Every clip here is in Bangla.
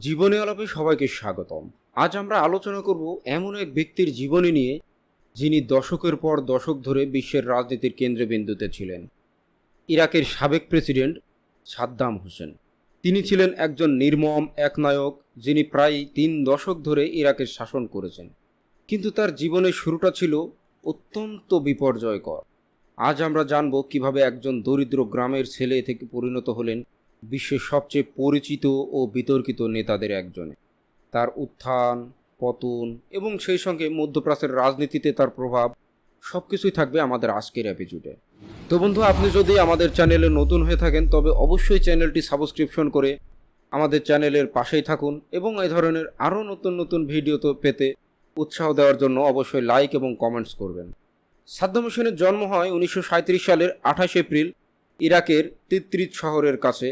জীবনী আলাপে সবাইকে স্বাগতম। আজ আমরা আলোচনা করব এমন এক ব্যক্তির জীবনী নিয়ে, যিনি দশকের পর দশক ধরে বিশ্বের রাজনীতির কেন্দ্রবিন্দুতে ছিলেন। ইরাকের সাবেক প্রেসিডেন্ট সাদ্দাম হোসেন। তিনি ছিলেন একজন নির্মম, একনায়ক, যিনি প্রায় তিন দশক ধরে ইরাকের শাসন করেছেন। কিন্তু তার জীবনের শুরুটা ছিল অত্যন্ত বিপর্যয়কর। আজ আমরা জানব কীভাবে একজন দরিদ্র গ্রামের ছেলে থেকে পরিণত হলেন বিশ্বের সবচেয়ে পরিচিত ও বিতর্কিত নেতাদের একজনে। তার উত্থান, পতন এবং সেই সঙ্গে মধ্যপ্রাচ্যের রাজনীতিতে তার প্রভাব সব কিছুই থাকবে আমাদের আজকের এপিসোডে তো বন্ধু, আপনি যদি আমাদের চ্যানেলে নতুন হয়ে থাকেন, তবে অবশ্যই চ্যানেলটি সাবস্ক্রিপশন করে আমাদের চ্যানেলের পাশেই থাকুন এবং এই ধরনের আরও নতুন নতুন ভিডিও তো পেতে উৎসাহ দেওয়ার জন্য অবশ্যই লাইক এবং কমেন্টস করবেন। সাদ্দাম হোসেনের জন্ম হয় উনিশশো সাঁইত্রিশ সালের আঠাশ এপ্রিল, ইরাকের তিত্রিত শহরের কাছে।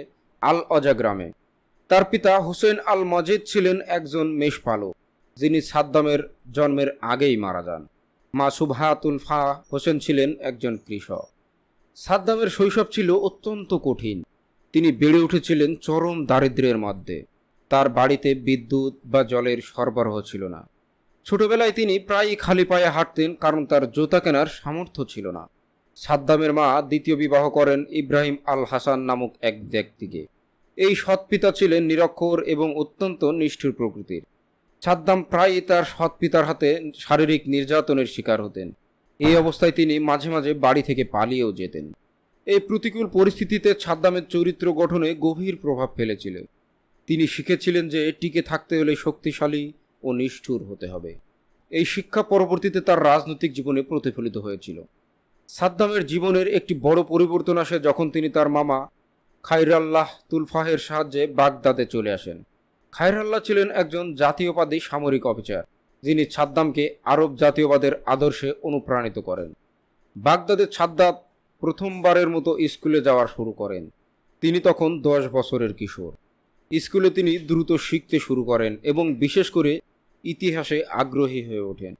আল অজা গ্রামে। তার পিতা হোসেন আল মজিদ ছিলেন একজন মেষপালক, যিনি সাদ্দামের জন্মের আগেই মারা যান। মা সুভাতুল ফা হোসেন ছিলেন একজন কৃষক। সাদ্দামের শৈশব ছিল অত্যন্ত কঠিন। তিনি বেড়ে উঠেছিলেন চরম দারিদ্র্যের মধ্যে। তার বাড়িতে বিদ্যুৎ বা জলের সরবরাহ ছিল না। ছোটবেলায় তিনি প্রায়ই খালি পায়ে হাঁটতেন, কারণ তার জুতা কেনার সামর্থ্য ছিল না। সাদ্দামের মা দ্বিতীয় বিবাহ করেন ইব্রাহিম আল হাসান নামক এক ব্যক্তিকে। এই সৎপিতা ছিলেন নিরক্ষর এবং অত্যন্ত নিষ্ঠুর প্রকৃতির। সাদ্দাম প্রায়ই তার সৎপিতার হাতে শারীরিক নির্যাতনের শিকার হতেন। এই অবস্থায় তিনি মাঝে মাঝে বাড়ি থেকে পালিয়েও যেতেন। এই প্রতিকূল পরিস্থিতিতে সাদ্দামের চরিত্র গঠনে গভীর প্রভাব ফেলেছিলেন তিনি শিখেছিলেন যে টিকে থাকতে হলে শক্তিশালী ও নিষ্ঠুর হতে হবে। এই শিক্ষা পরবর্তীতে তার রাজনৈতিক জীবনে প্রতিফলিত হয়েছিল। সাদ্দামের জীবনের একটি বড় পরিবর্তন আসে যখন তিনি তার মামা খাইরাল্লাহ তুলফাহের সাহায্যে বাগদাদে চলে আসেন। খায়রাল্লাহ ছিলেন একজন জাতীয়বাদী সামরিক অফিসার, যিনি ছাদ্দামকে আরব জাতীয়বাদের আদর্শে অনুপ্রাণিত করেন। বাগদাদের সাদ্দাত প্রথমবারের মতো স্কুলে যাওয়া শুরু করেন। তিনি তখন দশ বছরের কিশোর। স্কুলে তিনি দ্রুত শিখতে শুরু করেন এবং বিশেষ করে ইতিহাসে আগ্রহী হয়ে ওঠেন।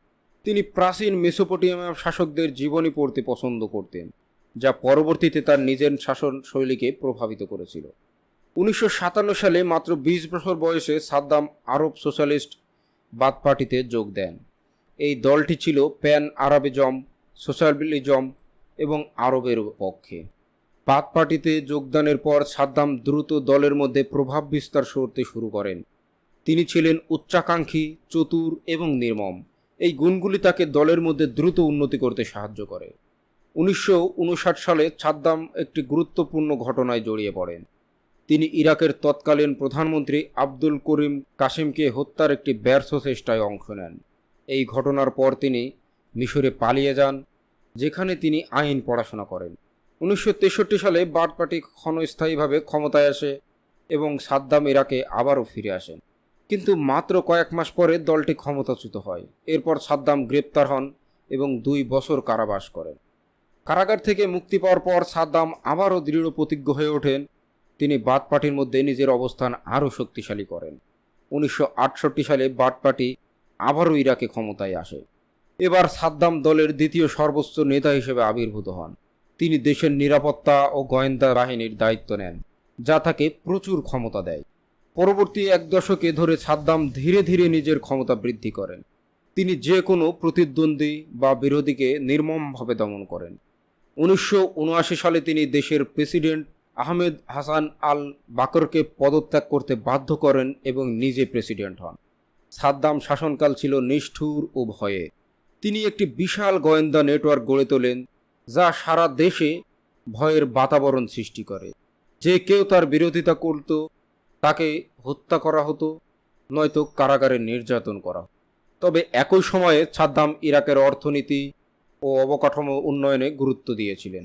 তিনি প্রাচীন মেসোপটেমিয়া শাসকদের জীবনী পড়তে পছন্দ করতেন। যা পরবর্তীতে তার নিজের শাসন শৈলীকে প্রভাবিত করেছিল। উনিশশো সাতান্ন সালে মাত্র বিশ বছর বয়সে সাদ্দাম আরব সোশ্যালিস্ট বাদ পার্টিতে যোগ দেন। এই দলটি ছিল প্যান আরাবিজম, সোশ্যালিজম এবং আরবের পক্ষে। বাদ পার্টিতে যোগদানের পর সাদ্দাম দ্রুত দলের মধ্যে প্রভাব বিস্তার করতে শুরু করেন। তিনি ছিলেন উচ্চাকাঙ্ক্ষী, চতুর এবং নির্মম। এই গুণগুলি তাকে দলের মধ্যে দ্রুত উন্নতি করতে সাহায্য করে। উনিশশো উনষাট সালে সাদ্দাম একটি গুরুত্বপূর্ণ ঘটনায় জড়িয়ে পড়েন। তিনি ইরাকের তৎকালীন প্রধানমন্ত্রী আব্দুল করিম কাসিমকে হত্যার একটি ব্যর্থ চেষ্টায় অংশ নেন। এই ঘটনার পর তিনি মিশরে পালিয়ে যান, যেখানে তিনি আইন পড়াশোনা করেন। উনিশশো তেষট্টি সালে বাট পার্টি ক্ষণস্থায়ীভাবে ক্ষমতায় আসে এবং সাদ্দাম ইরাকে আবারও ফিরে আসেন। কিন্তু মাত্র কয়েক মাস পরে দলটি ক্ষমতাচ্যুত হয়। এরপর সাদ্দাম গ্রেপ্তার হন এবং দুই বছর কারাবাস করেন। কারাগার থেকে মুক্তি পাওয়ার পর সাদ্দাম আবারও দৃঢ় প্রতিজ্ঞ হয়ে ওঠেন। তিনি বাদ পার্টির মধ্যে নিজের অবস্থান আরও শক্তিশালী করেন। উনিশশো আটষট্টি সালে বাদ পার্টি আবারও ইরাকে ক্ষমতায় আসে। এবার সাদ্দাম দলের দ্বিতীয় সর্বোচ্চ নেতা হিসেবে আবির্ভূত হন। তিনি দেশের নিরাপত্তা ও গোয়েন্দা বাহিনীর দায়িত্ব নেন, যা তাকে প্রচুর ক্ষমতা দেয়। পরবর্তী এক দশকে ধরে সাদ্দাম ধীরে ধীরে নিজের ক্ষমতা বৃদ্ধি করেন। তিনি যে কোনো প্রতিদ্বন্দ্বী বা বিরোধীকে নির্মমভাবে দমন করেন। উনিশশো সালে তিনি দেশের প্রেসিডেন্ট আহমেদ হাসান আল বাকরকে পদত্যাগ করতে বাধ্য করেন এবং নিজে প্রেসিডেন্ট হন। সাদ্দাম শাসনকাল ছিল নিষ্ঠুর ও ভয়ে। তিনি একটি বিশাল গোয়েন্দা নেটওয়ার্ক গড়ে তোলেন, যা সারা দেশে ভয়ের বাতাবরণ সৃষ্টি করে। যে কেউ তার বিরোধিতা করত, তাকে হত্যা করা হতো, নয়তো কারাগারে নির্যাতন করা তবে একই সময়ে সাদ্দাম ইরাকের অর্থনীতি ও অবকাঠামো উন্নয়নে গুরুত্ব দিয়েছিলেন।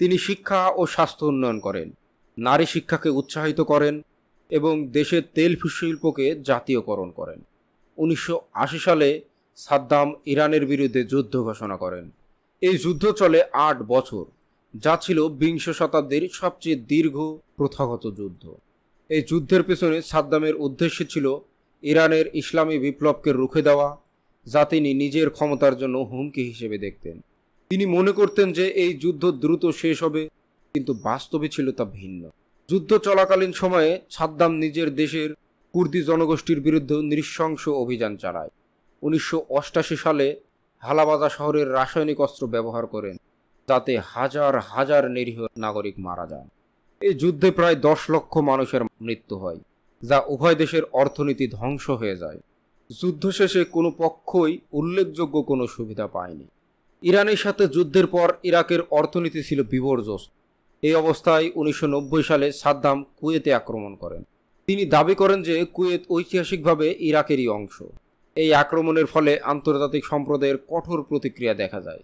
তিনি শিক্ষা ও স্বাস্থ্য উন্নয়ন করেন, নারী শিক্ষাকে উৎসাহিত করেন এবং দেশের তেল শিল্পকে জাতীয়করণ করেন। উনিশশো আশি সালে সাদ্দাম ইরানের বিরুদ্ধে যুদ্ধ ঘোষণা করেন। এই যুদ্ধ চলে আট বছর, যা ছিল বিংশ শতাব্দীর সবচেয়ে দীর্ঘ প্রথাগত যুদ্ধ। এই যুদ্ধের পেছনে সাদ্দামের উদ্দেশ্য ছিল ইরানের ইসলামী বিপ্লবকে রুখে দেওয়া যা তিনি নিজের ক্ষমতার জন্য হুমকি হিসেবে দেখতেন। তিনি মনে করতেন যে এই যুদ্ধ দ্রুত শেষ হবে, কিন্তু বাস্তবে ছিল তা ভিন্ন। যুদ্ধ চলাকালীন সময়ে সাদ্দাম নিজের দেশের কুর্দি জনগোষ্ঠীর বিরুদ্ধে নৃশংস অভিযান চালায়। উনিশশো সালে হালাবাজা শহরের রাসায়নিক অস্ত্র ব্যবহার করেন, যাতে হাজার হাজার নিরীহ নাগরিক মারা যান। এই যুদ্ধে প্রায় দশ লক্ষ মানুষের মৃত্যু হয়, যা উভয় দেশের অর্থনীতি ধ্বংস হয়ে যায়। যুদ্ধ শেষে কোনো পক্ষই উল্লেখযোগ্য কোনো সুবিধা পায়নি। ইরানের সাথে যুদ্ধের পর ইরাকের অর্থনীতি ছিল বিপর্যস্ত। এই অবস্থায় উনিশশো নব্বই সালে সাদ্দাম কুয়েতে আক্রমণ করেন। তিনি দাবি করেন যে কুয়েত ঐতিহাসিকভাবে ইরাকেরই অংশ। এই আক্রমণের ফলে আন্তর্জাতিক সম্প্রদায়ের কঠোর প্রতিক্রিয়া দেখা যায়।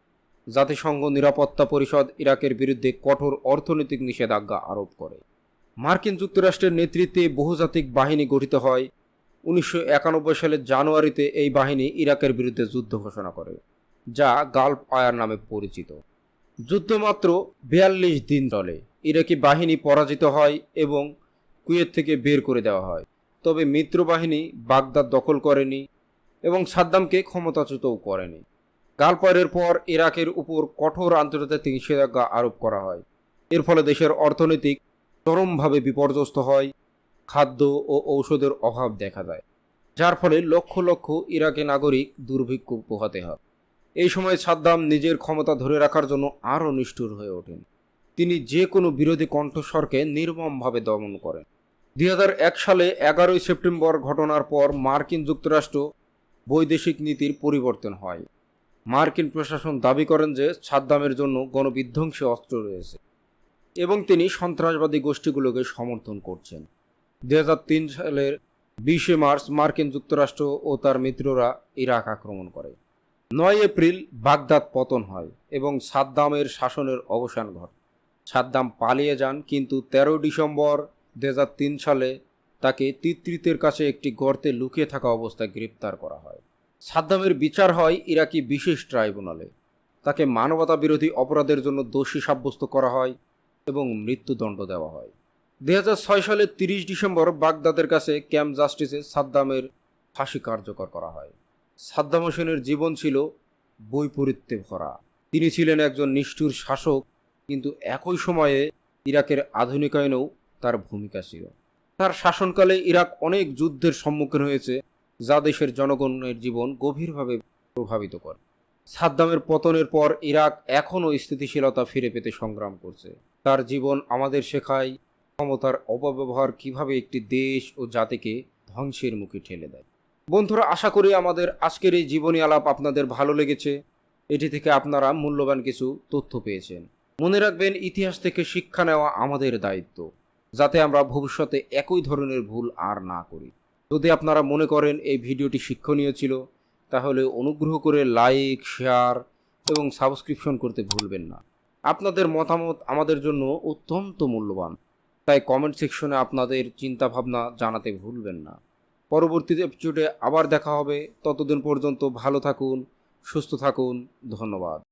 জাতিসংঘ নিরাপত্তা পরিষদ ইরাকের বিরুদ্ধে কঠোর অর্থনৈতিক নিষেধাজ্ঞা আরোপ করে। মার্কিন যুক্তরাষ্ট্রের নেতৃত্বে বহুজাতিক বাহিনী গঠিত হয় উনিশশো একানব্বই সালের জানুয়ারিতে এই বাহিনী ইরাকের বিরুদ্ধে যুদ্ধ ঘোষণা করে, যা গাল্ফ আয়ার নামে পরিচিত। যুদ্ধ মাত্র বিয়াল্লিশ দিন চলে। ইরাকি বাহিনী পরাজিত হয় এবং কুয়েত থেকে বের করে দেওয়া হয়। তবে মিত্র বাহিনী বাগদাদ দখল করেনি এবং সাদ্দামকে ক্ষমতাচ্যুতও করেনি। গালপারের পর ইরাকের উপর কঠোর আন্তর্জাতিক নিষেধাজ্ঞা আরোপ করা হয়। এর ফলে দেশের অর্থনৈতিক চরমভাবে বিপর্যস্ত হয়। খাদ্য ও ঔষধের অভাব দেখা যায় যার ফলে লক্ষ লক্ষ ইরাকি নাগরিক দুর্ভিক্ষ পোহাতে হয়। এই সময় সাদ্দাম নিজের ক্ষমতা ধরে রাখার জন্য আরও নিষ্ঠুর হয়ে ওঠেন। তিনি যে কোনো বিরোধী কণ্ঠস্বরকে নির্মমভাবে দমন করেন। দুই হাজার এক সালে এগারোই সেপ্টেম্বর ঘটনার পর মার্কিন যুক্তরাষ্ট্র বৈদেশিক নীতির পরিবর্তন হয়। মার্কিন প্রশাসন দাবি করেন যে সাদ্দামের জন্য গণবিধ্বংসী অস্ত্র রয়েছে এবং তিনি সন্ত্রাসবাদী গোষ্ঠীগুলোকে সমর্থন করছেন। দু হাজার তিন সালের বিশে মার্চ মার্কিন যুক্তরাষ্ট্র ও তার মিত্ররা ইরাক আক্রমণ করে। নয় এপ্রিল বাগদাদ পতন হয় এবং সাদ্দামের শাসনের অবসান ঘটে। সাদ্দাম পালিয়ে যান, কিন্তু তেরো ডিসেম্বর দু হাজার তিন সালে তাকে তিত্রিতের কাছে একটি গর্তে লুকিয়ে থাকা অবস্থায় গ্রেপ্তার করা হয়। সাদ্দামের বিচার হয় ইরাকি বিশেষ ট্রাইব্যুনালে। তাকে মানবতা বিরোধী অপরাধের জন্য দোষী সাব্যস্ত করা হয় এবং মৃত্যুদণ্ড দেওয়া হয়। দুই হাজার ছয় সালের তিরিশ ডিসেম্বর বাগদাদের কাছে ক্যাম্প জাস্টিসে সাদ্দামের ফাঁসি কার্যকর করা হয়। সাদ্দাম হোসেনের জীবন ছিল বৈপরীত্যে ভরা। তিনি ছিলেন একজন নিষ্ঠুর শাসক, কিন্তু একই সময়ে ইরাকের আধুনিকায়নেও তার ভূমিকা ছিল। তার শাসনকালে ইরাক অনেক যুদ্ধের সম্মুখীন হয়েছে, যা দেশের জনগণের জীবন গভীরভাবে প্রভাবিত করে। সাদ্দামের পতনের পর ইরাক এখনও স্থিতিশীলতা ফিরে পেতে সংগ্রাম করছে। তার জীবন আমাদের শেখায় ক্ষমতার অপব্যবহার কীভাবে একটি দেশ ও জাতিকে ধ্বংসের মুখে ঠেলে দেয়? বন্ধুরা, আশা করি আমাদের আজকের এই জীবনী আলাপ আপনাদের ভালো লেগেছে। এটি থেকে আপনারা মূল্যবান কিছু তথ্য পেয়েছেন। মনে রাখবেন, ইতিহাস থেকে শিক্ষা নেওয়া আমাদের দায়িত্ব, যাতে আমরা ভবিষ্যতে একই ধরনের ভুল আর না করি। যদি আপনারা মনে করেন এই ভিডিওটি শিক্ষণীয় ছিল, তাহলে অনুগ্রহ করে লাইক, শেয়ার এবং সাবস্ক্রিপশন করতে ভুলবেন না। আপনাদের মতামত আমাদের জন্য অত্যন্ত মূল্যবান। তাই কমেন্ট সেকশনে আপনাদের চিন্তাভাবনা জানাতে ভুলবেন না। পরবর্তী এপিসোডে আবার দেখা হবে। ততদিন পর্যন্ত ভালো থাকুন, সুস্থ থাকুন। ধন্যবাদ।